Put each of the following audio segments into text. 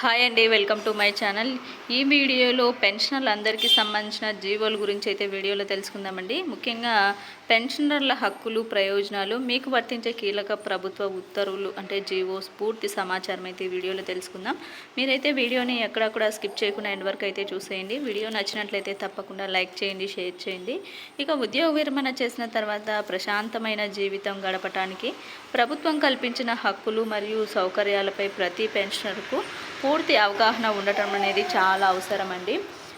Hi అండి welcome to my channel. ఈ వీడియోలో పెన్షనర్లు అందరికీ సంబంధించిన జీవోల గురించి అయితే వీడియోలో తెలుసుకుందామండి. ముఖ్యంగా పెన్షనర్ల హక్కులు ప్రయోజనాలు మీకు వర్తించే కీలక ప్రభుత్వ ఉత్తర్వులు అంటే జీవోస్ పూర్తి సమాచారం అయితే ఈ వీడియోలో తెలుసుకుందాం. మీరైతే వీడియోని ఎక్కడక్కడ స్కిప్ చేయకుండా ఎండ్ వరకు అయితే చూసేయండి. వీడియో నచ్చినట్లయితే తప్పకుండా లైక్ చేయండి షేర్ చేయండి. ఇక ఉద్యోగ విరమణ చేసిన తర్వాత ప్రశాంతమైన జీవితం గడపటానికి ప్రభుత్వం కల్పించిన హక్కులు మరియు సౌకర్యాలపై ప్రతి పెన్షనర్కు పూర్తి అవగాహన ఉండటం అనేది చాలా అవసరం అండి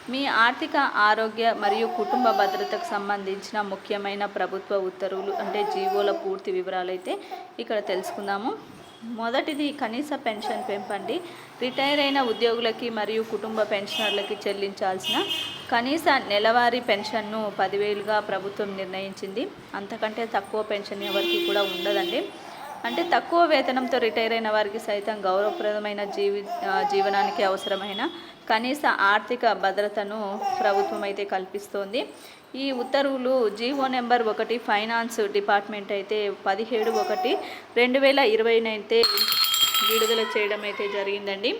మీ ఆర్థిక ఆరోగ్య మరియు కుటుంబ భద్రతకు సంబంధించిన ముఖ్యమైన ప్రభుత్వ ఉత్తర్వులు అంటే జీవోల పూర్తి వివరాలు అయితే ఇక్కడ తెలుసుకుందాము. మొదటిది కనీస పెన్షన్ పెంపండి. రిటైర్ అయిన ఉద్యోగులకి మరియు కుటుంబ పెన్షనర్లకి చెల్లించాల్సిన కనీస నెలవారీ పెన్షన్ను పదివేలుగా ప్రభుత్వం నిర్ణయించింది. అంతకంటే తక్కువ పెన్షన్ ఎవరికి కూడా ఉండదండి. అంటే తక్కువ వేతనంతో రిటైర్ అయిన వారికి సైతం గౌరవప్రదమైన జీవి జీవనానికి అవసరమైన కనీస ఆర్థిక భద్రతను ప్రభుత్వం అయితే కల్పిస్తోంది. ఈ ఉత్తర్వులు జీవో నెంబర్ ఒకటి ఫైనాన్స్ డిపార్ట్మెంట్ అయితే పదిహేడు ఒకటి రెండు వేల ఇరవైనైతే విడుదల చేయడం అయితే జరిగిందండి.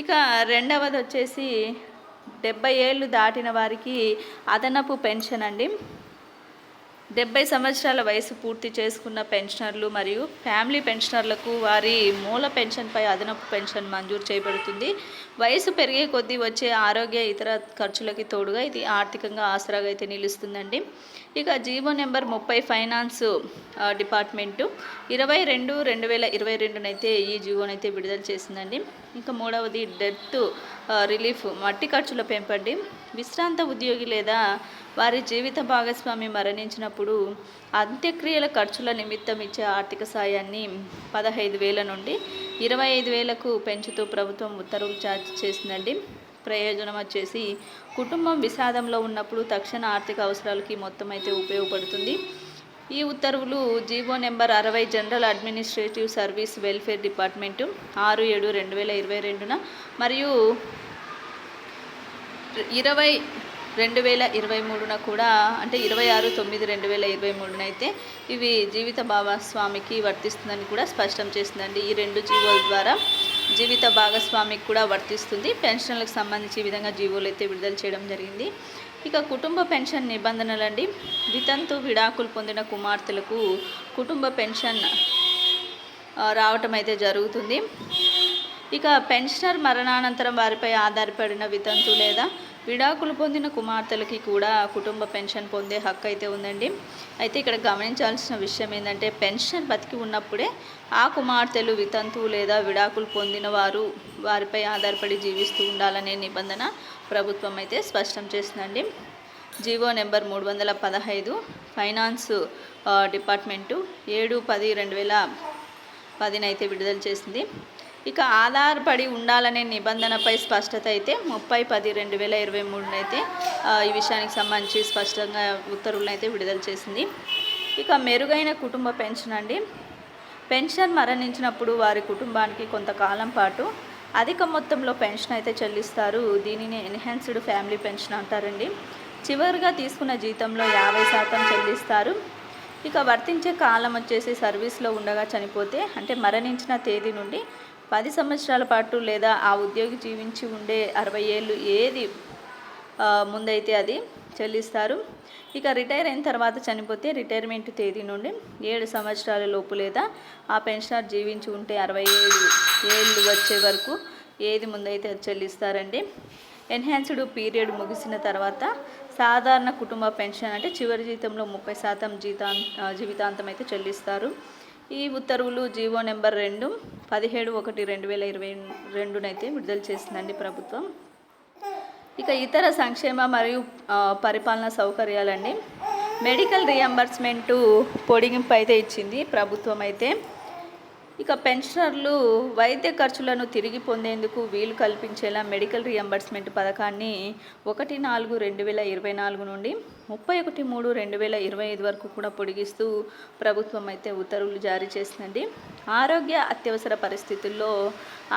ఇక రెండవది వచ్చేసి డెబ్బై ఏళ్ళు దాటిన వారికి అదనపు పెన్షన్ అండి. డెబ్బై సంవత్సరాల వయసు పూర్తి చేసుకున్న పెన్షనర్లు మరియు ఫ్యామిలీ పెన్షనర్లకు వారి మూల పెన్షన్పై అదనపు పెన్షన్ మంజూరు చేయబడుతుంది. వయసు పెరిగే కొద్దీ వచ్చే ఆరోగ్య ఇతర ఖర్చులకి తోడుగా ఇది ఆర్థికంగా ఆసరాగా అయితే నిలుస్తుందండి. ఇక జీవో నెంబర్ ముప్పై ఫైనాన్స్ డిపార్ట్మెంటు ఇరవై రెండు రెండు వేల ఇరవై రెండునైతే ఈ జీవోనైతే విడుదల చేసిందండి. ఇంకా మూడవది డెత్ రిలీఫ్ మట్టి ఖర్చుల పెంపండి. విశ్రాంత ఉద్యోగి లేదా వారి జీవిత భాగస్వామి మరణించినప్పుడు అంత్యక్రియల ఖర్చుల నిమిత్తం ఇచ్చే ఆర్థిక సాయాన్ని పదహైదు వేల నుండి ఇరవై ఐదు వేలకు పెంచుతూ ప్రభుత్వం ఉత్తర్వులు జారీ చేసిందండి. ప్రయోజనం వచ్చేసి కుటుంబం విషాదంలో ఉన్నప్పుడు తక్షణ ఆర్థిక అవసరాలకి మొత్తం అయితే ఉపయోగపడుతుంది. ఈ ఉత్తర్వులు జీవో నెంబర్ అరవై general administrative service welfare department ఆరు ఏడు రెండు వేల ఇరవై రెండున మరియు ఇరవై రెండు వేల ఇరవై మూడున కూడా అంటే ఇరవై ఆరు తొమ్మిది రెండు వేల ఇరవై మూడున అయితే ఇవి జీవిత భాగస్వామికి వర్తిస్తుందని కూడా స్పష్టం చేసిందండి ఈ రెండు జీవోల ద్వారా జీవిత భాగస్వామికి కూడా వర్తిస్తుంది. పెన్షన్లకు సంబంధించి ఈ విధంగా జీవోలు అయితే విడుదల చేయడం జరిగింది. ఇక కుటుంబ పెన్షన్ నిబంధనలండి. వితంతు విడాకులు పొందిన కుమార్తెలకు కుటుంబ పెన్షన్ రావటం అయితే జరుగుతుంది. ఇక పెన్షనర్ మరణానంతరం వారిపై ఆధారపడిన వితంతు లేదా విడాకులు పొందిన కుమార్తెలకి కూడా కుటుంబ పెన్షన్ పొందే హక్కు అయితే ఉందండి. అయితే ఇక్కడ గమనించాల్సిన విషయం ఏంటంటే పెన్షన్ బతికి ఉన్నప్పుడే ఆ కుమార్తెలు వితంతువు లేదా విడాకులు పొందిన వారు వారిపై ఆధారపడి జీవిస్తూ ఉండాలనే నిబంధన ప్రభుత్వం అయితే స్పష్టం చేసిందండి. జీవో నెంబర్ మూడు వందల పదహైదు ఫైనాన్స్ డిపార్ట్మెంటు ఏడు పది రెండు వేల పదినైతే విడుదల చేసింది. ఇక ఆధారపడి ఉండాలనే నిబంధనపై స్పష్టత అయితే ముప్పై పది రెండు వేల ఇరవై మూడునైతే అయితే ఈ విషయానికి సంబంధించి స్పష్టంగా ఉత్తర్వులను అయితే విడుదల చేసింది. ఇక మెరుగైన కుటుంబ పెన్షన్ అండి. పెన్షన్ మరణించినప్పుడు వారి కుటుంబానికి కొంతకాలం పాటు అధిక మొత్తంలో పెన్షన్ అయితే చెల్లిస్తారు. దీనిని ఎన్హాన్స్డ్ ఫ్యామిలీ పెన్షన్ అంటారండి. చివరిగా తీసుకున్న జీతంలో యాభై శాతం చెల్లిస్తారు. ఇక వర్తించే కాలం వచ్చేసి సర్వీస్లో ఉండగా చనిపోతే అంటే మరణించిన తేదీ నుండి పది సంవత్సరాల పాటు లేదా ఆ ఉద్యోగి జీవించి ఉండే అరవై ఏళ్ళు ఏది ముందైతే అది చెల్లిస్తారు. ఇక రిటైర్ అయిన తర్వాత చనిపోతే రిటైర్మెంట్ తేదీ నుండి ఏడు సంవత్సరాల లోపు లేదా ఆ పెన్షనర్ జీవించి ఉంటే అరవై ఏడు ఏళ్ళు వచ్చే వరకు ఏది ముందైతే అది చెల్లిస్తారండి. ఎన్హాన్స్డ్ పీరియడ్ ముగిసిన తర్వాత సాధారణ కుటుంబ పెన్షన్ అంటే చివరి జీతంలో ముప్పై శాతం జీతా జీవితాంతం అయితే చెల్లిస్తారు. ఈ ఉత్తర్వులు జీవో నెంబర్ రెండు పదిహేడు ఒకటి రెండు వేల ఇరవై రెండునైతే విడుదల చేసిందండి ప్రభుత్వం. ఇక ఇతర సంక్షేమ మరియు పరిపాలన సౌకర్యాలండి. మెడికల్ రియంబర్స్మెంటు పొడిగింపు అయితే ఇచ్చింది ప్రభుత్వం అయితే. ఇక పెన్షనర్లు వైద్య ఖర్చులను తిరిగి పొందేందుకు వీలు కల్పించేలా మెడికల్ రియంబర్స్మెంట్ పథకాన్ని ఒకటి నాలుగు రెండు వేల ఇరవై నాలుగు నుండి ముప్పై ఒకటి మూడు రెండు వేల ఇరవై ఐదు వరకు కూడా పొడిగిస్తూ ప్రభుత్వం అయితే ఉత్తర్వులు జారీ చేసిందండి. ఆరోగ్య అత్యవసర పరిస్థితుల్లో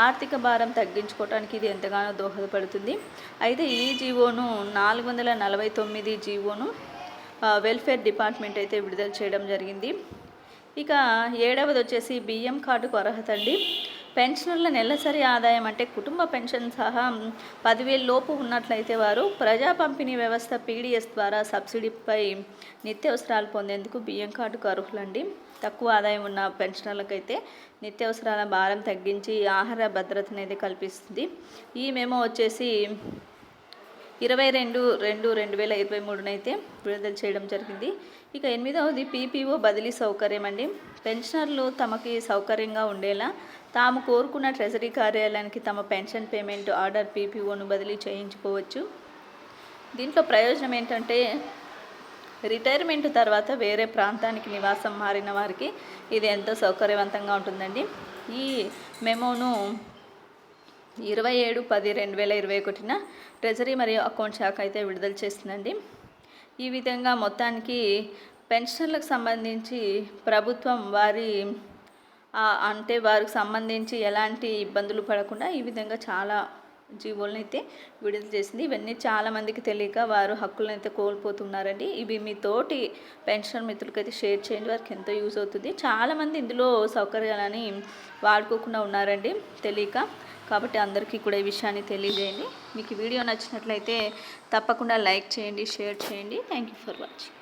ఆర్థిక భారం తగ్గించుకోవడానికి ఇది ఎంతగానో దోహదపడుతుంది. అయితే ఈ జీవోను నాలుగు వందల నలభై తొమ్మిది జీవోను వెల్ఫేర్ డిపార్ట్మెంట్ అయితే విడుదల చేయడం జరిగింది. ఇక ఏడవది వచ్చేసి బియ్యం కార్డుకు అర్హత అండి పెన్షనర్ల నెలసరి ఆదాయం అంటే కుటుంబ పెన్షన్ సహా పదివేల లోపు ఉన్నట్లయితే వారు ప్రజా పంపిణీ వ్యవస్థ పీడిఎస్ ద్వారా సబ్సిడీపై నిత్యావసరాలు పొందేందుకు బియ్యం కార్డుకు అర్హులండి. తక్కువ ఆదాయం ఉన్న పెన్షనర్లకైతే నిత్యావసరాల భారం తగ్గించి ఆహార భద్రత అనేది కల్పిస్తుంది. ఈ మేము వచ్చేసి ఇరవై రెండు రెండు రెండు వేల ఇరవై మూడునైతే విడుదల చేయడం జరిగింది. ఇక ఎనిమిదవది పీపీఓ బదిలీ సౌకర్యం అండి. పెన్షనర్లు తమకి సౌకర్యంగా ఉండేలా తాము కోరుకున్న ట్రెజరీ కార్యాలయానికి తమ పెన్షన్ పేమెంట్ ఆర్డర్ పీపీఓను బదిలీ చేయించుకోవచ్చు. దీంట్లో ప్రయోజనం ఏంటంటే రిటైర్మెంట్ తర్వాత వేరే ప్రాంతానికి నివాసం మారిన వారికి ఇది ఎంతో సౌకర్యవంతంగా ఉంటుందండి. ఈ మెమోను ఇరవై ఏడు పది రెండు వేల ఇరవై ఒకటిన ట్రెజరీ మరియు అకౌంట్ శాఖ అయితే విడుదల చేస్తుందండి ఈ విధంగా మొత్తానికి పెన్షన్లకు సంబంధించి ప్రభుత్వం వారి అంటే వారికి సంబంధించి ఎలాంటి ఇబ్బందులు పడకుండా ఈ విధంగా చాలా జీవోలను అయితే విడుదల చేసింది. ఇవన్నీ చాలామందికి తెలియక వారు హక్కులను అయితే కోల్పోతున్నారండి. ఇవి మీ తోటి పెన్షన్ మిత్రులకైతే షేర్ చేయండి. వారికి ఎంతో యూజ్ అవుతుంది. చాలామంది ఇందులో సౌకర్యాలని వాడుకోకుండా ఉన్నారండి తెలియక. కాబట్టి అందరికీ కూడా ఈ విషయాన్ని తెలియజేయండి. మీకు వీడియో నచ్చినట్లయితే తప్పకుండా లైక్ చేయండి షేర్ చేయండి. Thank you for watching.